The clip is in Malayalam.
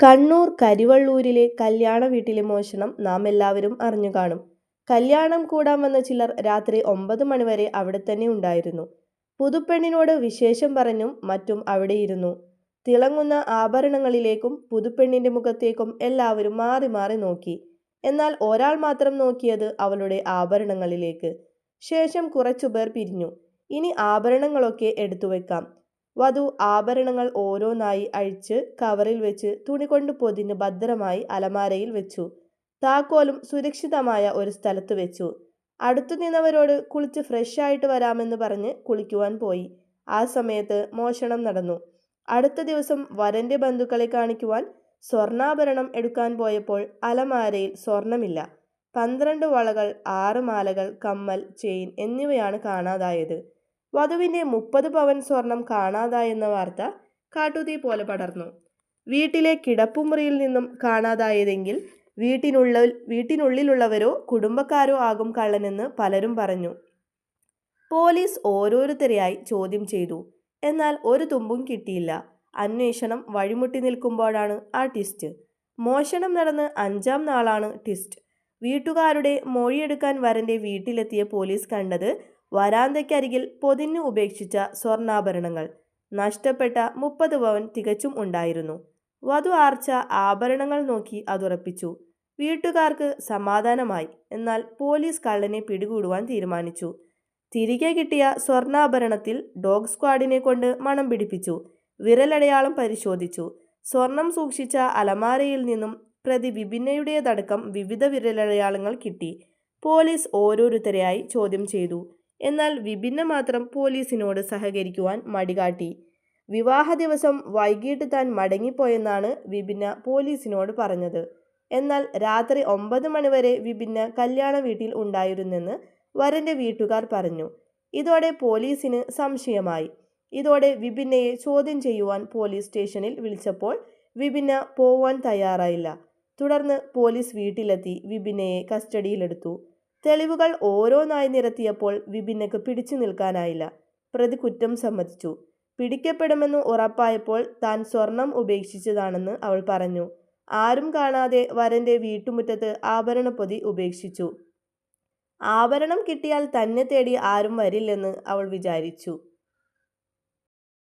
കണ്ണൂർ കരിവള്ളൂരിലെ കല്യാണ വീട്ടിലെ മോഷണം നാം എല്ലാവരും അറിഞ്ഞു കാണും. കല്യാണം കൂടാൻ വന്ന ചിലർ രാത്രി ഒമ്പത് മണിവരെ അവിടെ തന്നെ ഉണ്ടായിരുന്നു. പുതുപ്പെണ്ണിനോട് വിശേഷം പറഞ്ഞും മറ്റും അവിടെയിരുന്നു തിളങ്ങുന്ന ആഭരണങ്ങളിലേക്കും പുതുപ്പെണ്ണിന്റെ മുഖത്തേക്കും എല്ലാവരും മാറി മാറി നോക്കി. എന്നാൽ ഒരാൾ മാത്രം നോക്കിയത് അവളുടെ ആഭരണങ്ങളിലേക്ക്. ശേഷം കുറച്ചുപേർ പിരിഞ്ഞു. ഇനി ആഭരണങ്ങളൊക്കെ എടുത്തു വെക്കാം വധു ആഭരണങ്ങൾ ഓരോന്നായി അഴിച്ച് കവറിൽ വെച്ച് തുണി കൊണ്ട് പൊതിഞ്ഞ് ഭദ്രമായി അലമാരയിൽ വെച്ചു. താക്കോലും സുരക്ഷിതമായ ഒരു സ്ഥലത്ത് വെച്ചു. അടുത്തു നിന്നവരോട് കുളിച്ച് ഫ്രഷ് ആയിട്ട് വരാമെന്ന് പറഞ്ഞ് കുളിക്കുവാൻ പോയി. ആ സമയത്ത് മോഷണം നടന്നു. അടുത്ത ദിവസം വരന്റെ ബന്ധുക്കളെ കാണിക്കുവാൻ സ്വർണാഭരണം എടുക്കാൻ പോയപ്പോൾ അലമാരയിൽ സ്വർണമില്ല. പന്ത്രണ്ട് വളകൾ ആറ് മാലകൾ കമ്മൽ ചെയിൻ എന്നിവയാണ് കാണാതായത്. വധുവിന്റെ മുപ്പത് പവൻ സ്വർണം കാണാതായെന്ന വാർത്ത കാട്ടുതീ പോലെ പടർന്നു. വീട്ടിലെ കിടപ്പുമുറിയിൽ നിന്നും കാണാതായതെങ്കിൽ വീട്ടിനുള്ള വീട്ടിനുള്ളിലുള്ളവരോ കുടുംബക്കാരോ ആകും കള്ളനെന്ന് പലരും പറഞ്ഞു. പോലീസ് ഓരോരുത്തരെയായി ചോദ്യം ചെയ്തു. എന്നാൽ ഒരു തുമ്പും കിട്ടിയില്ല. അന്വേഷണം വഴിമുട്ടി നിൽക്കുമ്പോഴാണ് ആ ടിസ്റ്റ് മോഷണം നടന്ന് അഞ്ചാം നാളാണ് ടിസ്റ്റ് വീട്ടുകാരുടെ മൊഴിയെടുക്കാൻ വരന്റെ വീട്ടിലെത്തിയ പോലീസ് കണ്ടത് വരാന്തയ്ക്കരികിൽ പൊതിഞ്ഞു ഉപേക്ഷിച്ച സ്വർണാഭരണങ്ങൾ. നഷ്ടപ്പെട്ട മുപ്പത് പവൻ തികച്ചും ഉണ്ടായിരുന്നു. വധു ആർച്ച ആഭരണങ്ങൾ നോക്കി അതുറപ്പിച്ചു. വീട്ടുകാർക്ക് സമാധാനമായി. എന്നാൽ പോലീസ് കള്ളനെ പിടികൂടുവാൻ തീരുമാനിച്ചു. തിരികെ കിട്ടിയ സ്വർണാഭരണത്തിൽ ഡോഗ് സ്ക്വാഡിനെ കൊണ്ട് മണം പിടിപ്പിച്ചു. വിരലടയാളം പരിശോധിച്ചു. സ്വർണം സൂക്ഷിച്ച അലമാരയിൽ നിന്നും പ്രതി വിഭിന്നയുടേതടക്കം വിവിധ വിരലടയാളങ്ങൾ കിട്ടി. പോലീസ് ഓരോരുത്തരെയായി ചോദ്യം ചെയ്തു. എന്നാൽ വിഭിന്ന മാത്രം പോലീസിനോട് സഹകരിക്കുവാൻ മടികാട്ടി വിവാഹ ദിവസം വൈകിട്ട് താൻ മടങ്ങിപ്പോയെന്നാണ് വിഭിന്ന പോലീസിനോട് പറഞ്ഞത്. എന്നാൽ രാത്രി ഒമ്പത് മണിവരെ വിഭിന്ന കല്യാണ വീട്ടിൽ ഉണ്ടായിരുന്നെന്ന് വരന്റെ വീട്ടുകാർ പറഞ്ഞു. ഇതോടെ പോലീസിന് സംശയമായി. ഇതോടെ വിഭിന്നയെ ചോദ്യം ചെയ്യുവാൻ പോലീസ് സ്റ്റേഷനിൽ വിളിച്ചപ്പോൾ വിഭിന്ന പോവാൻ തയ്യാറായില്ല. തുടർന്ന് പോലീസ് വീട്ടിലെത്തി വിഭിന്നയെ കസ്റ്റഡിയിലെടുത്തു. തെളിവുകൾ ഓരോന്നായി നിരത്തിയപ്പോൾ വിപിന്നക്ക് പിടിച്ചു നിൽക്കാനായില്ല. പ്രതി കുറ്റം സമ്മതിച്ചു. പിടിക്കപ്പെടുമെന്ന് ഉറപ്പായപ്പോൾ താൻ സ്വർണം ഉപേക്ഷിച്ചതാണെന്ന് അവൾ പറഞ്ഞു. ആരും കാണാതെ വരന്റെ വീട്ടുമുറ്റത്ത് ആഭരണപ്പൊതി ഉപേക്ഷിച്ചു. ആഭരണം കിട്ടിയാൽ തന്നെ തേടി ആരും വരില്ലെന്ന് അവൾ വിചാരിച്ചു.